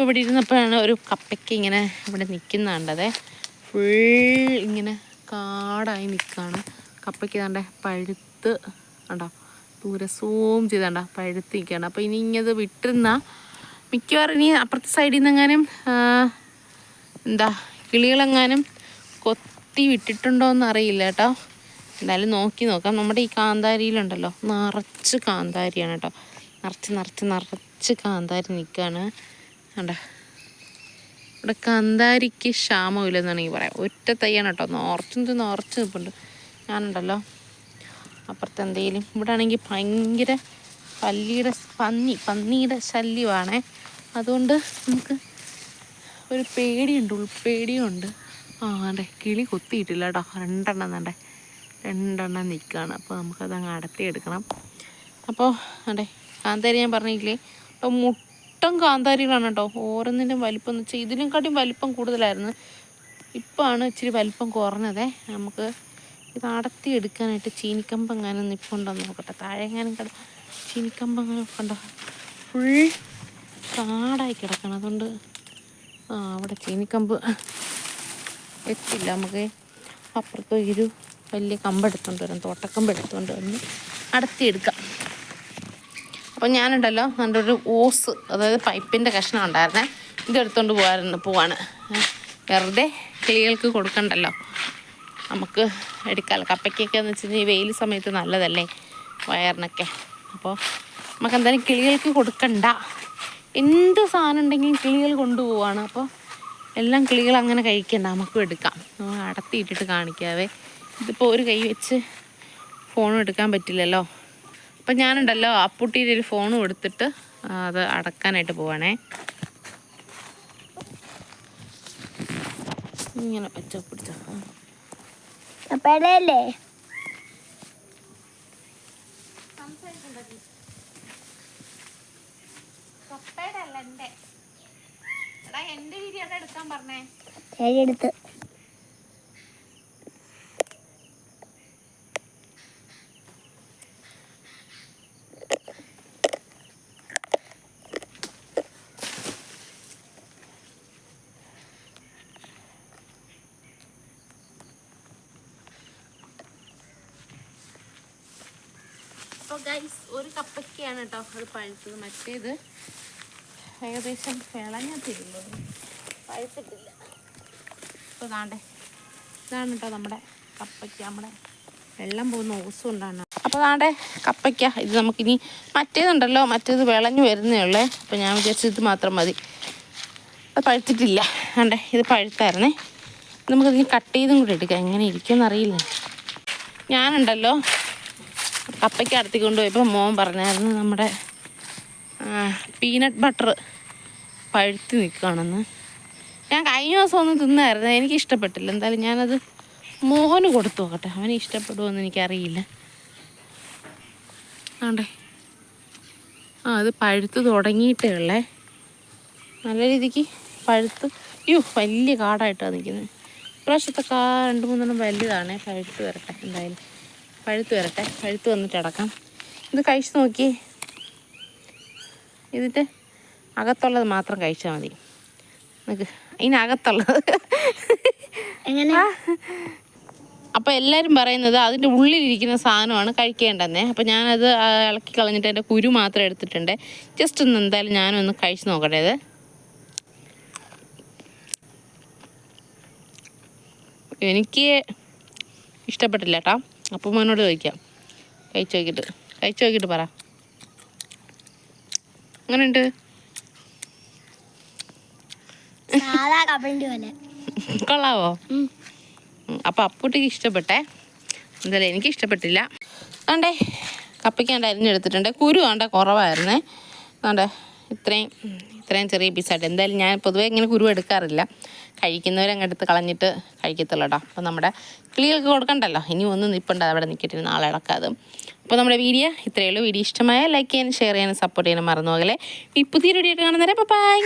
ഇപ്പോൾ ഇവിടെ ഇരുന്നപ്പോഴാണ് ഒരു കപ്പയ്ക്ക് ഇങ്ങനെ ഇവിടെ നിൽക്കുന്നതേ ഫുൾ ഇങ്ങനെ കാടായി നിൽക്കുകയാണ് കപ്പയ്ക്ക് കണ്ടേ പഴുത്ത് കണ്ടോ? ദൂരെ സൂം ചെയ്തണ്ട പഴുത്ത് നിൽക്കുകയാണ് അപ്പോൾ ഇനി ഇങ്ങത് വിട്ടിരുന്ന മിക്കവാറും ഇനി അപ്പുറത്തെ സൈഡിൽ നിന്നെങ്ങാനും എന്താ കിളികളെങ്ങാനും കൊത്തി വിട്ടിട്ടുണ്ടോ എന്ന് അറിയില്ല കേട്ടോ. എന്തായാലും നോക്കി നോക്കാം. നമ്മുടെ ഈ കാന്താരിയിലുണ്ടല്ലോ നിറച്ച് കാന്താരിയാണ് കേട്ടോ. നിറച്ച് നിറച്ച് നിറച്ച് കാന്താരി നിൽക്കുകയാണ് കണ്ട? ഇവിടെ കാന്താരിക്ക് ക്ഷാമമില്ലെന്നാണെങ്കിൽ പറയാം ഒറ്റ തയ്യാണ് കേട്ടോ. നോർച്ചു നോർച്ച് നിൽപ്പുണ്ട് ഞാനുണ്ടല്ലോ. അപ്പുറത്ത് എന്തെങ്കിലും ഇവിടെ ആണെങ്കിൽ ഭയങ്കര പല്ലിയുടെ പന്നി പന്നിയുടെ ശല്യമാണേ. അതുകൊണ്ട് നമുക്ക് ഒരു പേടിയുണ്ട്. ഉൾപ്പേടിയും ഉണ്ട്. ആ അതെ. കിളി കൊത്തിയിട്ടില്ല കേട്ടോ. രണ്ടെണ്ണം തന്നെ രണ്ടെണ്ണം നിൽക്കുകയാണ്. അപ്പോൾ നമുക്കത് അങ്ങ് അടത്തിയെടുക്കണം അപ്പോൾ അതെ. കാന്താരി ഞാൻ പറഞ്ഞില്ലേ? അപ്പോൾ മുട്ടം കാന്താരികളാണ് കേട്ടോ. ഓരോന്നിന്റെ വലിപ്പം എന്ന് വെച്ചാൽ ഇതിനെക്കാട്ടിയും വലിപ്പം കൂടുതലായിരുന്നു. ഇപ്പോഴാണ് ഇച്ചിരി വലിപ്പം കുറഞ്ഞതേ. നമുക്ക് ഇത് അടത്തി എടുക്കാനായിട്ട് ചീനിക്കമ്പ് എങ്ങാനും നിൽപ്പുണ്ടോ നോക്കട്ടെ. താഴെ എങ്ങാനും കിട ചീനിക്കമ്പ് അങ്ങനെ കണ്ടോ? ഫുൾ കാടായി കിടക്കണം. അതുകൊണ്ട് ആ അവിടെ ചീനിക്കമ്പ് എത്തില്ല. നമുക്ക് അപ്പുറത്ത് ഒരു വലിയ കമ്പ് എടുത്തുകൊണ്ട് വരാം. തോട്ടക്കമ്പ് എടുത്തുകൊണ്ട് വന്ന് അടത്തിയെടുക്കാം. അപ്പം ഞാനുണ്ടല്ലോ എന്റെ ഒരു ഓസ് അതായത് പൈപ്പിന്റെ കഷ്ണം ഉണ്ടായിരുന്നേ. ഇതെടുത്തോണ്ട് പോകാറുണ്ട് പോവാണ്. വെറുതെ കിളികൾക്ക് കൊടുക്കണ്ടല്ലോ. നമുക്ക് എടുക്കാമല്ലോ കപ്പയ്ക്കൊക്കെ എന്ന് വെച്ച് കഴിഞ്ഞാൽ ഈ വെയിൽ സമയത്ത് നല്ലതല്ലേ വയറിനൊക്കെ. അപ്പോൾ നമുക്ക് എന്തായാലും കിളികൾക്ക് കൊടുക്കണ്ട. എന്ത് സാധനം ഉണ്ടെങ്കിലും കിളികൾ കൊണ്ടുപോവാണ്. അപ്പോൾ എല്ലാം കിളികൾ അങ്ങനെ കഴിക്കണ്ട. നമുക്കും എടുക്കാം. അടത്തിയിട്ടിട്ട് കാണിക്കാവേ. ഇതിപ്പോൾ ഒരു കൈ വെച്ച് ഫോണും എടുക്കാൻ പറ്റില്ലല്ലോ. അപ്പം ഞാനുണ്ടല്ലോ അപ്പുട്ടിയുടെ ഒരു ഫോൺ കൊടുത്തിട്ട് അത് അടക്കാനായിട്ട് പോവാണേ. ഇങ്ങനെ വെച്ചോ പിടിച്ചോ. അപ്പഴല്ലേ? എന്റെ വീഡിയോ എടുക്കാൻ പറഞ്ഞേ? ശരി എടുത്ത്. അപ്പോൾ ഗൈസ് ഒരു കപ്പയ്ക്കാണ് കേട്ടോ അത് പഴുത്തത്. മറ്റേത് ഏകദേശം വിളഞ്ഞത്തില്ലല്ലോ പഴുത്തിട്ടില്ല. അപ്പോൾ ഇതാണ്ടേ ഇതാണ് കേട്ടോ നമ്മുടെ കപ്പയ്ക്ക. നമ്മുടെ വെള്ളം പോകുന്ന ഓസും കൊണ്ടാണ് അപ്പോൾ താണ്ടെ കപ്പയ്ക്ക. ഇത് നമുക്കിനി മറ്റേതുണ്ടല്ലോ. മറ്റേത് വിളഞ്ഞു വരുന്നേ ഉള്ളേ. അപ്പോൾ ഞാൻ വിചാരിച്ചത് ഇത് മാത്രം മതി. അത് പഴുത്തിട്ടില്ല. കണ്ടേ ഇത് പഴുത്തായിരുന്നേ. നമുക്കതിന് കട്ട് ചെയ്തും കൂടി എടുക്കാം. എങ്ങനെ ഇരിക്കുമെന്ന് അറിയില്ല. ഞാനുണ്ടല്ലോ. കപ്പയ്ക്ക് അടുത്തി കൊണ്ടുപോയപ്പോൾ മോൻ പറഞ്ഞായിരുന്നു നമ്മുടെ പീനട്ട് ബട്ടർ പഴുത്ത് നിൽക്കുകയാണെന്ന്. ഞാൻ കഴിഞ്ഞ ദിവസം ഒന്ന് തിന്നായിരുന്നു എനിക്ക് ഇഷ്ടപ്പെട്ടില്ല. എന്തായാലും ഞാനത് മോന് കൊടുത്തു നോക്കട്ടെ. അവന് ഇഷ്ടപ്പെടുമോ എന്ന് എനിക്കറിയില്ല. ആണ്ടേ. ആ അത് പഴുത്ത് തുടങ്ങിയിട്ടേ ഉള്ളേ. നല്ല രീതിക്ക് പഴുത്ത്. അയ്യോ വലിയ കാടായിട്ടാണ് നിൽക്കുന്നത്. ഇപ്രാവശ്യത്തെ കാ രണ്ട് മൂന്നെണ്ണം വലുതാണേ പഴുത്ത് വരട്ടെ എന്തായാലും. പഴുത്ത് വരട്ടെ. പഴുത്ത് വന്നിട്ട് അടക്കാം ഇത് കഴിച്ച് നോക്കി. ഇതിന്റെ അകത്തുള്ളത് മാത്രം കഴിച്ചാൽ മതി. നമുക്ക് ഇതിനകത്തുള്ളത് എങ്ങനെ? അപ്പോൾ എല്ലാവരും പറയുന്നത് അതിന്റെ ഉള്ളിലിരിക്കുന്ന സാധനമാണ് കഴിക്കേണ്ടതെന്നേ. അപ്പോൾ ഞാനത് ഇളക്കി കളഞ്ഞിട്ട് എന്റെ കുരു മാത്രം എടുത്തിട്ടുണ്ട്. ജസ്റ്റ് ഒന്ന് എന്തായാലും ഞാനൊന്ന് കഴിച്ചു നോക്കട്ടെ ഇത്. എനിക്ക് ഇഷ്ടപ്പെട്ടില്ല കേട്ടോ. അപ്പം മോനോട് ചോദിക്കാം. കഴിച്ചു നോക്കിയിട്ട്. കഴിച്ചു നോക്കിയിട്ട് പറ. അങ്ങനെയുണ്ട് കൊള്ളാവോ? അപ്പോൾ അപ്പൂട്ടിക്ക് ഇഷ്ടപ്പെട്ടേ? എന്തായാലും എനിക്ക് ഇഷ്ടപ്പെട്ടില്ല. കണ്ടേ കപ്പയ്ക്ക് ഞാൻ അരിഞ്ഞെടുത്തിട്ടുണ്ട്. കുരു കണ്ട കുറവായിരുന്നേ. ആണ്ടേ ഇത്രയും ഇത്രയും ചെറിയ പീസായിട്ട് എന്തായാലും ഞാൻ പൊതുവേ ഇങ്ങനെ കുരു എടുക്കാറില്ല. കഴിക്കുന്നവരങ്ങ് എടുത്ത് കളഞ്ഞിട്ട് കഴിക്കത്തുള്ളൂ കേട്ടോ അപ്പോൾ നമ്മുടെ കിളികൾക്ക് കൊടുക്കണ്ടല്ലോ. ഇനി ഒന്നും നിൽപ്പുണ്ട് അവിടെ നിൽക്കട്ടെ നാളെ ഇളക്കാതെ. അപ്പോൾ നമ്മുടെ വീഡിയോ ഇത്രയേ ഉള്ളൂ. വീഡിയോ ഇഷ്ടമായ ലൈക്ക് ചെയ്യാനും ഷെയർ ചെയ്യാനും സപ്പോർട്ട് ചെയ്യാനും മറന്നു പോകലെ ഈ പുതിയൊരു വീഡിയോ കാണുന്നവരെ ബൈ